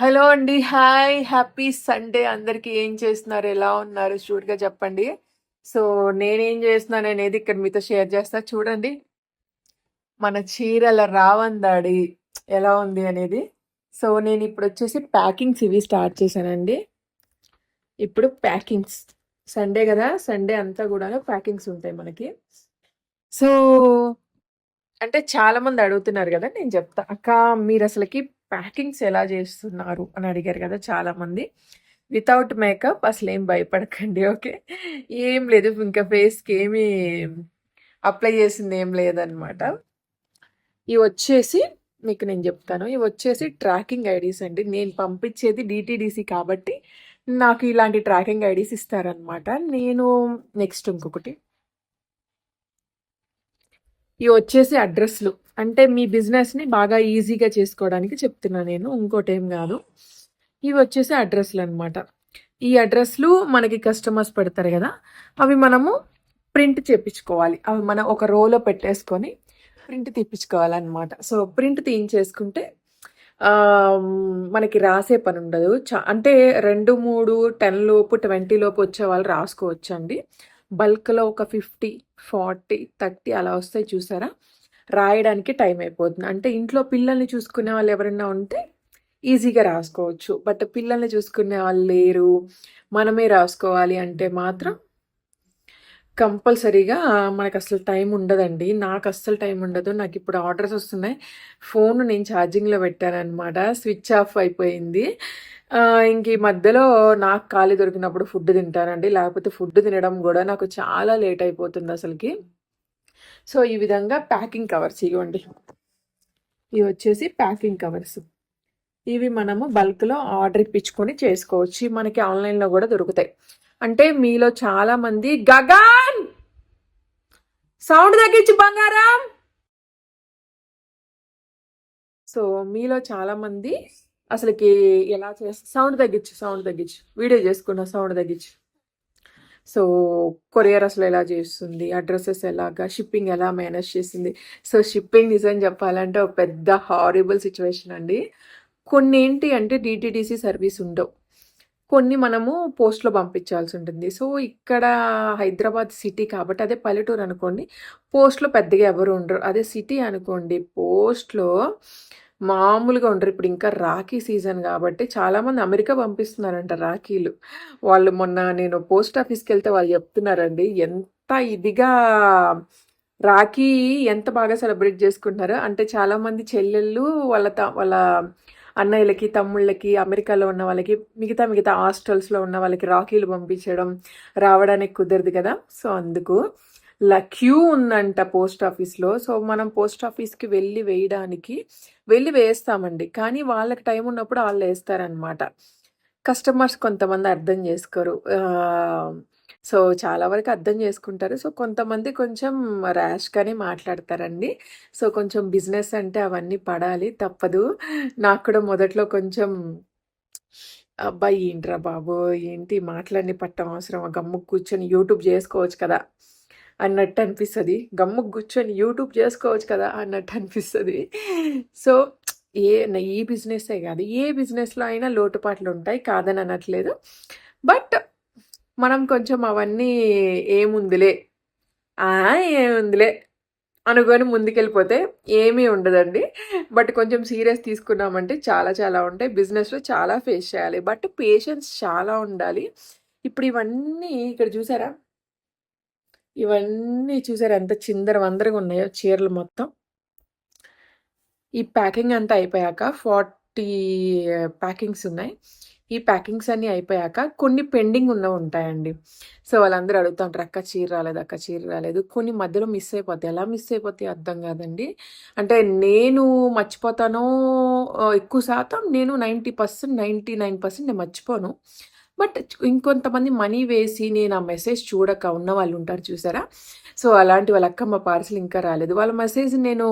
Hello అండి hi. Happy Sunday. అందరికీ ఏం చేస్తున్నారు? ఎలా ఉన్నారు? షూర్గా చెప్పండి. సో నేనేం చేస్తున్నాను అనేది ఇక్కడ మీతో షేర్ చేస్తా. చూడండి మన చీరల రావందాడి ఎలా ఉంది అనేది. సో నేను ఇప్పుడు వచ్చేసి ప్యాకింగ్స్ ఇవి స్టార్ట్ చేశానండి. ఇప్పుడు ప్యాకింగ్స్. సండే కదా సండే అంతా కూడా ప్యాకింగ్స్ ఉంటాయి మనకి. సో అంటే చాలామంది అడుగుతున్నారు కదా నేను చెప్తా. అక్క మీరు అసలుకి ప్యాకింగ్స్ ఎలా చేస్తున్నారు అని అడిగారు కదా చాలామంది. వితౌట్ మేకప్ అసలు ఏం భయపడకండి ఓకే? ఏం లేదు ఇంకా ఫేస్కి ఏమీ అప్లై చేసింది ఏం లేదనమాట ఇవి వచ్చేసి మీకు నేను చెప్తాను. ఇవి వచ్చేసి ట్రాకింగ్ ఐడీస్ అండి. నేను పంపించేది డిటీడీసీ కాబట్టి నాకు ఇలాంటి ట్రాకింగ్ ఐడీస్ ఇస్తారనమాట నేను నెక్స్ట్ ఇంకొకటి. ఇవి వచ్చేసి అడ్రస్లు. అంటే మీ బిజినెస్ని బాగా ఈజీగా చేసుకోవడానికి చెప్తున్నా నేను ఇంకోటి ఏం కాదు. ఇవి వచ్చేసి అడ్రస్లు అనమాట ఈ అడ్రస్లు మనకి కస్టమర్స్ పెడతారు కదా అవి మనము ప్రింట్ చేపించుకోవాలి. అవి మనం ఒక రోలో పెట్టేసుకొని ప్రింట్ తీపించుకోవాలన్నమాట సో ప్రింట్ తీయించేసుకుంటే మనకి రాసే పని ఉండదు. చా అంటే రెండు మూడు టెన్ లోపు ట్వంటీ లోపు వచ్చే వాళ్ళు రాసుకోవచ్చు అండి బల్క్లో ఒక ఫిఫ్టీ ఫార్టీ థర్టీ అలా వస్తాయి చూసారా? రాయడానికి టైం అయిపోతుంది. అంటే ఇంట్లో పిల్లల్ని చూసుకునే వాళ్ళు ఎవరైనా ఉంటే ఈజీగా రాసుకోవచ్చు. బట్ పిల్లల్ని చూసుకునే వాళ్ళు లేరు. మనమే రాసుకోవాలి అంటే మాత్రం కంపల్సరీగా మనకు అసలు టైం ఉండదండి. నాకు అస్సలు టైం ఉండదు. నాకు ఇప్పుడు ఆర్డర్స్ వస్తున్నాయి. ఫోన్ నేను ఛార్జింగ్లో పెట్టానమాట స్విచ్ ఆఫ్ అయిపోయింది. ఇంక ఈ మధ్యలో నాకు ఖాళీ దొరికినప్పుడు ఫుడ్ తింటానండి. లేకపోతే ఫుడ్ తినడం కూడా నాకు చాలా లేట్ అయిపోతుంది అసలుకి. సో ఈ విధంగా ప్యాకింగ్ కవర్స్ ఇవ్వండి. ఇవి వచ్చేసి ప్యాకింగ్ కవర్స్ ఇవి మనము బల్క్లో ఆర్డర్ ఇప్పించుకొని చేసుకోవచ్చు. మనకి ఆన్లైన్లో కూడా దొరుకుతాయి. అంటే మీలో చాలామంది గగన్! సౌండ్ తగ్గించి బంగారం! సో మీలో చాలామంది అసలుకి ఎలా చేస్తా సౌండ్ తగ్గించు సౌండ్ తగ్గించు వీడియో చేసుకున్న సౌండ్ తగ్గించు. సో కొరియర్ అసలు ఎలా చేస్తుంది? అడ్రస్సెస్ ఎలాగా? షిప్పింగ్ ఎలా మేనేజ్ చేసింది సో షిప్పింగ్ నిజం చెప్పాలంటే ఒక పెద్ద హారిబుల్ సిచ్యువేషన్ అండి. కొన్ని ఏంటి అంటే డిటిడిసి సర్వీస్ ఉండవు. కొన్ని మనము పోస్ట్లో పంపించాల్సి ఉంటుంది. సో ఇక్కడ హైదరాబాద్ సిటీ కాబట్టి అదే పల్లెటూరు అనుకోండి పోస్ట్లో పెద్దగా ఎవరు ఉండరు. అదే సిటీ అనుకోండి పోస్ట్లో మామూలుగా ఉండరు. ఇప్పుడు ఇంకా రాఖీ సీజన్ కాబట్టి చాలామంది అమెరికా పంపిస్తున్నారంట రాఖీలు. వాళ్ళు మొన్న నేను పోస్ట్ ఆఫీస్కి వెళ్తే వాళ్ళు చెప్తున్నారండి ఎంత ఇదిగా రాఖీ ఎంత బాగా సెలబ్రేట్ చేసుకుంటున్నారు. అంటే చాలామంది చెల్లెళ్ళు వాళ్ళ త వాళ్ళ అన్నయ్యలకి తమ్ముళ్ళకి అమెరికాలో ఉన్న వాళ్ళకి మిగతా మిగతా హాస్టల్స్లో ఉన్న వాళ్ళకి రాఖీలు పంపించడం రావడానికి కుదరదు కదా. సో అందుకు ల క్యూ ఉందంట పోస్ట్ ఆఫీస్లో. సో మనం పోస్ట్ ఆఫీస్కి వెళ్ళి వేయడానికి వెళ్ళి వేస్తామండి. కానీ వాళ్ళకి టైం ఉన్నప్పుడు వాళ్ళు వేస్తారనమాట కస్టమర్స్ కొంతమంది అర్థం చేసుకోరు. సో చాలా వరకు అర్థం చేసుకుంటారు. సో కొంతమంది కొంచెం ర్యాష్గానే మాట్లాడతారండి. సో కొంచెం బిజినెస్ అంటే అవన్నీ పడాలి. తప్పదు. నాకు కూడా మొదట్లో కొంచెం అబ్బాయి ఏంట్రా బాబు? ఏంటి? మాట్లాడిని పట్టం అవసరం గమ్ము కూర్చొని యూట్యూబ్ చేసుకోవచ్చు కదా? అన్నట్టు అనిపిస్తుంది గమ్ము కూర్చొని యూట్యూబ్ చేసుకోవచ్చు కదా అన్నట్టు అనిపిస్తుంది సో ఏ ఈ బిజినెస్సే కాదు. ఏ బిజినెస్లో అయినా లోటుపాట్లు ఉంటాయి. కాదని అనట్లేదు. బట్ మనం కొంచెం అవన్నీ ఏముందిలే. ఏముందిలే అనుకొని ముందుకెళ్ళిపోతే ఏమీ ఉండదండి. బట్ కొంచెం సీరియస్ తీసుకున్నామంటే చాలా చాలా ఉంటాయి. బిజినెస్లో చాలా ఫేస్ చేయాలి. బట్ పేషెన్స్ చాలా ఉండాలి. ఇప్పుడు ఇవన్నీ ఇక్కడ చూసారా? ఇవన్నీ చూసారు? ఎంత చిందర వందరగా ఉన్నాయో చీరలు మొత్తం. ఈ ప్యాకింగ్ అంతా అయిపోయాక ఫార్టీ ప్యాకింగ్స్ ఉన్నాయి. ఈ ప్యాకింగ్స్ అన్నీ అయిపోయాక కొన్ని పెండింగ్ ఉన్న ఉంటాయండి. సో వాళ్ళందరూ అడుగుతూ ఉంటారు అక్క చీర రాలేదు అక్క చీర రాలేదు. కొన్ని మధ్యలో మిస్ అయిపోతాయి. ఎలా మిస్ అయిపోతాయి అర్థం కాదండి. అంటే నేను మర్చిపోతానో ఎక్కువ శాతం నేను ninety percent ninety nine percent నేను మర్చిపోను. బట్ ఇంకొంతమంది మనీ వేసి నేను ఆ మెసేజ్ చూడక ఉన్న వాళ్ళు ఉంటారు చూసారా? సో అలాంటి వాళ్ళ అక్కమ్మ పార్సల్ ఇంకా రాలేదు. వాళ్ళ మెసేజ్ నేను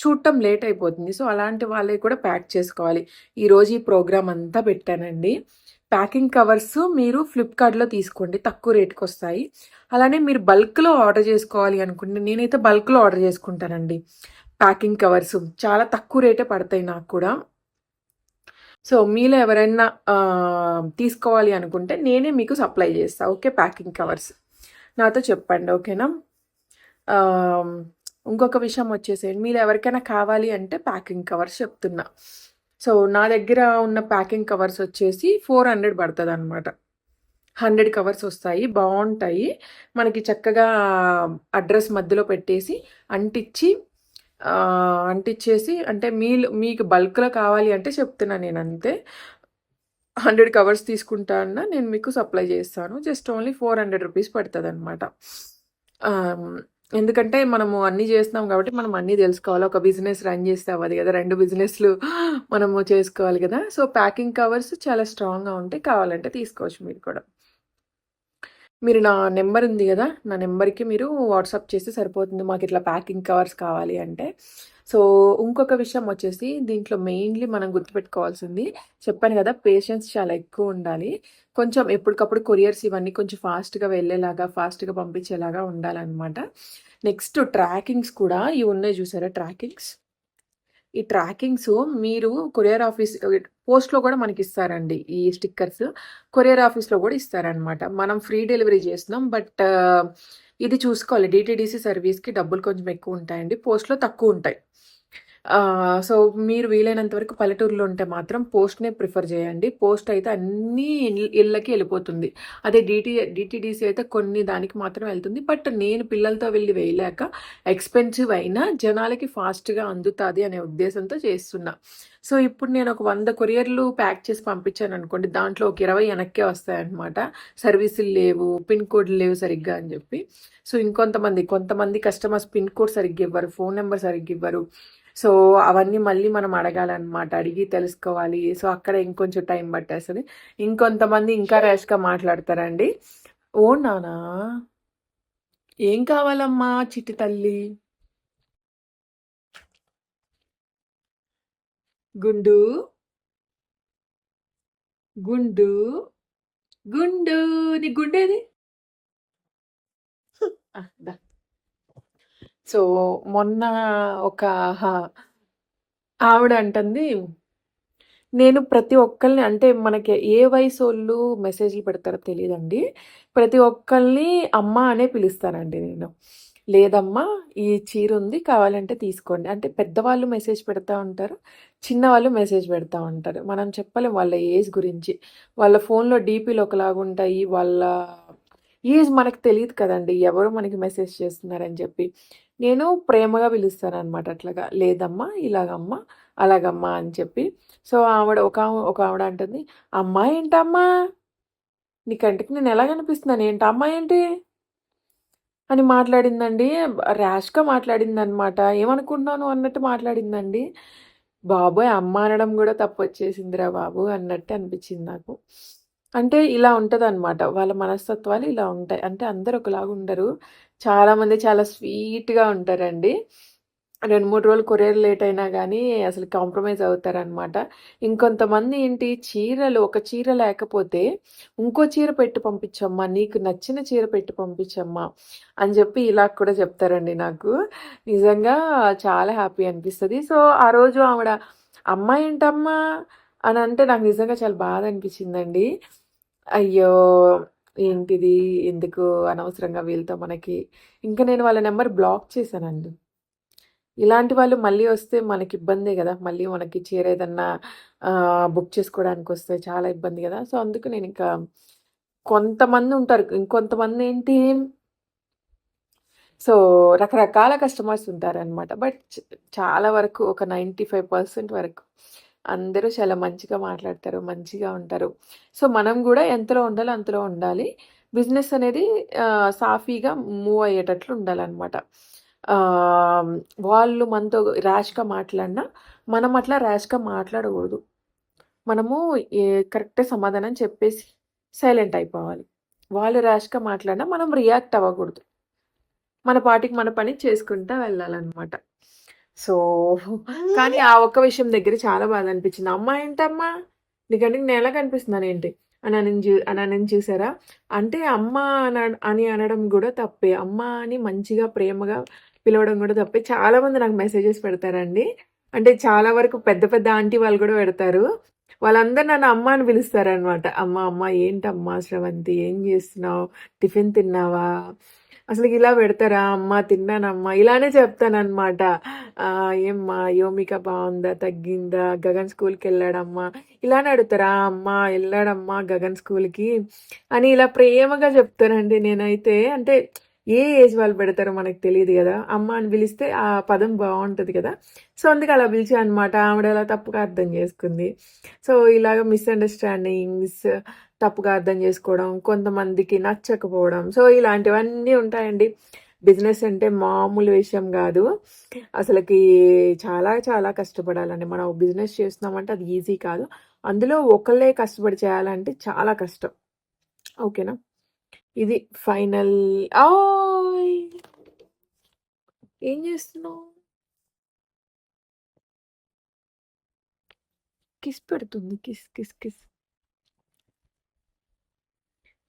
చూడటం లేట్ అయిపోతుంది. సో అలాంటి వాళ్ళే కూడా ప్యాక్ చేసుకోవాలి. ఈరోజు ఈ ప్రోగ్రామ్ అంతా పెట్టానండి. ప్యాకింగ్ కవర్స్ మీరు ఫ్లిప్కార్ట్లో తీసుకోండి. తక్కువ రేట్కి వస్తాయి అలానే మీరు బల్క్లో ఆర్డర్ చేసుకోవాలి అనుకుంటే నేనైతే బల్క్లో ఆర్డర్ చేసుకుంటానండి. ప్యాకింగ్ కవర్స్ చాలా తక్కువ రేటే పడతాయి నాకు కూడా. సో మీలో ఎవరైనా తీసుకోవాలి అనుకుంటే నేనే మీకు సప్లై చేస్తా. Okay packing covers. నాతో చెప్పండి ఓకేనా? ఇంకొక విషయం వచ్చేసేయండి. మీరు ఎవరికైనా కావాలి అంటే ప్యాకింగ్ కవర్స్ చెప్తున్నా. సో నా దగ్గర ఉన్న ప్యాకింగ్ కవర్స్ వచ్చేసి ఫోర్ హండ్రెడ్ పడుతుంది అనమాట హండ్రెడ్ కవర్స్ వస్తాయి బాగుంటాయి మనకి చక్కగా అడ్రస్ మధ్యలో పెట్టేసి అంటించి అంటిచ్చేసి అంటించేసి అంటే మీ మీకు బల్క్లో కావాలి అంటే చెప్తున్నాను నేను అంతే. హండ్రెడ్ కవర్స్ తీసుకుంటా నేను మీకు సప్లై చేస్తాను. Just only four hundred rupees పడుతుంది అనమాట ఎందుకంటే మనము అన్నీ చేస్తున్నాం కాబట్టి మనం అన్నీ తెలుసుకోవాలి. ఒక బిజినెస్ రన్ చేస్తే అవ్వదు కదా. రెండు బిజినెస్లు మనము చేసుకోవాలి కదా. సో ప్యాకింగ్ కవర్స్ చాలా స్ట్రాంగ్గా ఉంటాయి కావాలంటే తీసుకోవచ్చు మీరు కూడా. మీరు నా నెంబర్ ఉంది కదా నా నెంబర్కి మీరు వాట్సాప్ చేస్తే సరిపోతుంది. మాకు ఇట్లా ప్యాకింగ్ కవర్స్ కావాలి అంటే. సో ఇంకొక విషయం వచ్చేసి దీంట్లో మెయిన్లీ మనం గుర్తుపెట్టుకోవాల్సింది చెప్పాను కదా పేషెన్స్ చాలా ఎక్కువ ఉండాలి. కొంచెం ఎప్పటికప్పుడు కొరియర్స్ ఇవన్నీ కొంచెం ఫాస్ట్గా వెళ్ళేలాగా ఫాస్ట్గా పంపించేలాగా ఉండాలన్నమాట. నెక్స్ట్ ట్రాకింగ్స్ కూడా ఇవి ఉన్నాయి చూసారా ట్రాకింగ్స్? ఈ ట్రాకింగ్స్ మీరు కొరియర్ ఆఫీస్ పోస్ట్లో కూడా మనకి ఇస్తారండి ఈ స్టిక్కర్స్. కొరియర్ ఆఫీస్లో కూడా ఇస్తారనమాట. మనం ఫ్రీ డెలివరీ చేస్తున్నాం బట్ ఇది చూసుకోవాలి. డిటీడీసీ సర్వీస్కి డబ్బులు కొంచెం ఎక్కువ ఉంటాయండి. పోస్ట్లో తక్కువ ఉంటాయి. సో మీరు వీలైనంత వరకు పల్లెటూరులో ఉంటే మాత్రం పోస్ట్నే ప్రిఫర్ చేయండి. పోస్ట్ అయితే అన్ని ఇళ్ళకి వెళ్ళిపోతుంది. అదే డిటి డిటీడీసీ అయితే కొన్ని దానికి మాత్రం వెళ్తుంది. బట్ నేను పిల్లలతో వెళ్ళి వేయలేక ఎక్స్పెన్సివ్ అయినా జనాలకి ఫాస్ట్గా అందుతుంది అనే ఉద్దేశంతో చేస్తున్నా. సో ఇప్పుడు నేను ఒక వంద కొరియర్లు ప్యాక్ చేసి పంపించాను అనుకోండి. దాంట్లో ఒక ఇరవై వెనక్కే వస్తాయన్నమాట. సర్వీసులు లేవు పిన్ కోడ్లు లేవు సరిగ్గా అని చెప్పి. సో ఇంకొంతమంది కొంతమంది కస్టమర్స్ పిన్ కోడ్ సరిగ్గా ఇవ్వరు ఫోన్ నెంబర్ సరిగ్గా ఇవ్వరు. సో అవన్నీ మళ్ళీ మనం అడగాలన్నమాట. అడిగి తెలుసుకోవాలి. సో అక్కడ ఇంకొంచెం టైం పట్టేస్తుంది. ఇంకొంతమంది ఇంకా ర్యాష్గా మాట్లాడతారండి. ఓ నానా! ఏం కావాలమ్మా చిట్టి తల్లి? గుండు? గుండు? గుండు! నీ గుండేది? దా. సో మొన్న ఒక ఆవిడ అంటుంది నేను ప్రతి ఒక్కరిని అంటే మనకి ఏ వయసు వాళ్ళు మెసేజ్లు పెడతారో తెలియదండి ప్రతి ఒక్కరిని అమ్మ అనే పిలుస్తానండి నేను. లేదమ్మా ఈ చీర ఉంది కావాలంటే తీసుకోండి. అంటే పెద్దవాళ్ళు మెసేజ్ పెడతా ఉంటారు చిన్నవాళ్ళు మెసేజ్ పెడతా ఉంటారు. మనం చెప్పలేం వాళ్ళ ఏజ్ గురించి. వాళ్ళ ఫోన్లో డీపీలు ఒకలాగా ఉంటాయి వాళ్ళ ఏజ్ మనకు తెలియదు కదండి. ఎవరు మనకి మెసేజ్ చేస్తున్నారని చెప్పి. నేను ప్రేమగా పిలుస్తాను అనమాట అట్లాగా లేదమ్మా ఇలాగమ్మా అలాగమ్మా అని చెప్పి. సో ఆవిడ ఒక ఒక ఆవిడ అంటుంది అమ్మా ఏంటమ్మా? నీ కంటికి నేను ఎలా కనిపిస్తున్నాను? ఏంటి అమ్మా ఏంటి? అని మాట్లాడిందండి. ర్యాష్గా మాట్లాడింది అనమాట ఏమనుకుంటున్నాను అన్నట్టు మాట్లాడిందండి. బాబోయ్ అమ్మ అనడం కూడా తప్పు వచ్చేసిందిరా బాబు అన్నట్టు అనిపించింది నాకు. అంటే ఇలా ఉంటుంది అనమాట వాళ్ళ మనస్తత్వాలు ఇలా ఉంటాయి. అంటే అందరు ఒకలాగా ఉండరు. చాలామంది చాలా స్వీట్గా ఉంటారండి. రెండు మూడు రోజులు కొరియర్ లేట్ అయినా కానీ అసలు కాంప్రమైజ్ అవుతారనమాట ఇంకొంతమంది ఏంటి చీరలు ఒక చీర లేకపోతే ఇంకో చీర పెట్టి పంపించమ్మా నీకు నచ్చిన చీర పెట్టి పంపించమ్మా అని చెప్పి ఇలా కూడా చెప్తారండి నాకు. నిజంగా చాలా హ్యాపీ అనిపిస్తుంది. సో ఆ రోజు ఆవిడ అమ్మాయి ఏంటమ్మా? అని అంటే నాకు నిజంగా చాలా బాధ అనిపించిందండి. అయ్యో! ఏంటిది? ఎందుకు అనవసరంగా వీళ్ళతో మనకి? ఇంకా నేను వాళ్ళ నెంబర్ బ్లాక్ చేశానండి. ఇలాంటి వాళ్ళు మళ్ళీ వస్తే మనకి ఇబ్బందే కదా? మళ్ళీ మనకి చీర ఏదన్నా బుక్ చేసుకోవడానికి వస్తే చాలా ఇబ్బంది కదా? సో అందుకు నేను ఇంకా కొంతమంది ఉంటారు. ఇంకొంతమంది ఏంటి? సో రకరకాల కస్టమర్స్ ఉంటారనమాట బట్ చాలా వరకు ఒక నైంటీ ఫైవ్ పర్సెంట్ వరకు అందరూ చాలా మంచిగా మాట్లాడతారు మంచిగా ఉంటారు. సో మనం కూడా ఎంతలో ఉండాలో అంతలో ఉండాలి. బిజినెస్ అనేది సాఫీగా మూవ్ అయ్యేటట్లు ఉండాలన్నమాట. వాళ్ళు మనతో ర్యాష్గా మాట్లాడినా మనం అట్లా ర్యాష్గా మాట్లాడకూడదు. మనము కరెక్ట్ సమాధానం చెప్పేసి సైలెంట్ అయిపోవాలి. వాళ్ళు ర్యాష్గా మాట్లాడినా మనం రియాక్ట్ అవ్వకూడదు. మన పాటికి మన పని చేసుకుంటూ వెళ్ళాలన్నమాట. సో కానీ ఆ ఒక్క విషయం దగ్గర చాలా బాధ అనిపించింది. అమ్మ ఏంటమ్మా? నీకంటే నేను ఎలా కనిపిస్తున్నాను ఏంటి అని అని అని చూసారా? అంటే అమ్మ అన అని అనడం కూడా తప్పే. అమ్మ అని మంచిగా ప్రేమగా పిలవడం కూడా తప్పే. చాలా మంది నాకు మెసేజెస్ పెడతారండి. అంటే చాలా వరకు పెద్ద పెద్ద ఆంటీ వాళ్ళు కూడా పెడతారు. వాళ్ళందరూ నన్ను అమ్మ అని పిలుస్తారనమాట అమ్మ అమ్మ ఏంటమ్మా శ్రవంతి? ఏం చేస్తున్నావు? టిఫిన్ తిన్నావా? అసలు ఇలా పెడతారా? అమ్మ తిన్నానమ్మా. ఇలానే చెప్తానమాట ఏమ్మా యోమిక బాగుందా తగ్గిందా? గగన్ స్కూల్కి వెళ్ళాడమ్మా. ఇలానే అడుగుతారా? అమ్మ వెళ్ళాడమ్మా గగన్ స్కూల్కి అని ఇలా ప్రేమగా చెప్తానండి నేనైతే. అంటే ఏ ఏజ్ వాళ్ళు పెడతారో మనకు తెలియదు కదా. అమ్మ అని పిలిస్తే ఆ పదం బాగుంటుంది కదా. సో అందుకే అలా పిలిచి అనమాట ఆవిడ అలా తప్పుగా అర్థం చేసుకుంది. సో ఇలాగ మిస్అండర్స్టాండింగ్స్ తప్పుగా అర్థం చేసుకోవడం కొంతమందికి నచ్చకపోవడం. సో ఇలాంటివన్నీ ఉంటాయండి. బిజినెస్ అంటే మామూలు విషయం కాదు. అసలుకి చాలా చాలా కష్టపడాలండి. మనం బిజినెస్ చేస్తున్నామంటే అది ఈజీ కాదు. అందులో ఒకళ్ళే కష్టపడి చేయాలంటే చాలా కష్టం. ఓకేనా? ఇది ఫైనల్. ఏం చేస్తున్నావు? కిస్ పెడుతుంది. Kiss kiss kiss.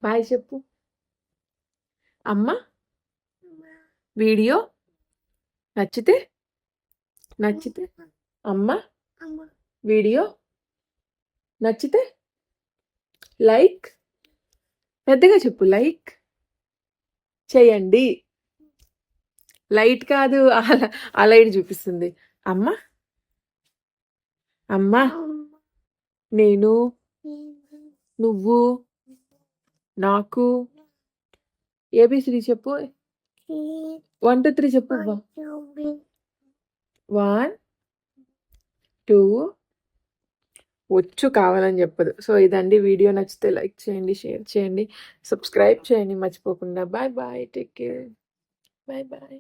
బాయ్ చెప్పు. అమ్మ వీడియో నచ్చితే నచ్చితే అమ్మ వీడియో నచ్చితే లైక్ పెద్దగా చెప్పు లైక్ చేయండి. లైట్ కాదు ఆ- ఆ లైట్ చూపిస్తుంది. అమ్మ అమ్మ నేను నువ్వు నాకు ఏబిసిడి చెప్పు. వన్ టూ త్రీ చెప్పు. వన్ టూ వచ్చు కావాలని చెప్పదు. సో ఇదండి వీడియో. నచ్చితే లైక్ చేయండి షేర్ చేయండి సబ్స్క్రైబ్ చేయండి. మర్చిపోకుండా. Bye bye. Take care. Bye bye.